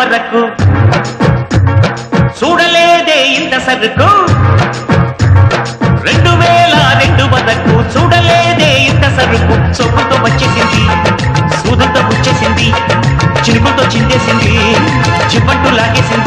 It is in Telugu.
వరకు. చూడలేదే ఇంత సరుకు. రెండు వేల రెండు వరకు చూడలేదే ఇంత సరుకు. చొప్పుతో వచ్చేసింది సూదంతో వచ్చేసింది చిరుకుతో చిందేసింది చిప్పట్టు లాగేసింది.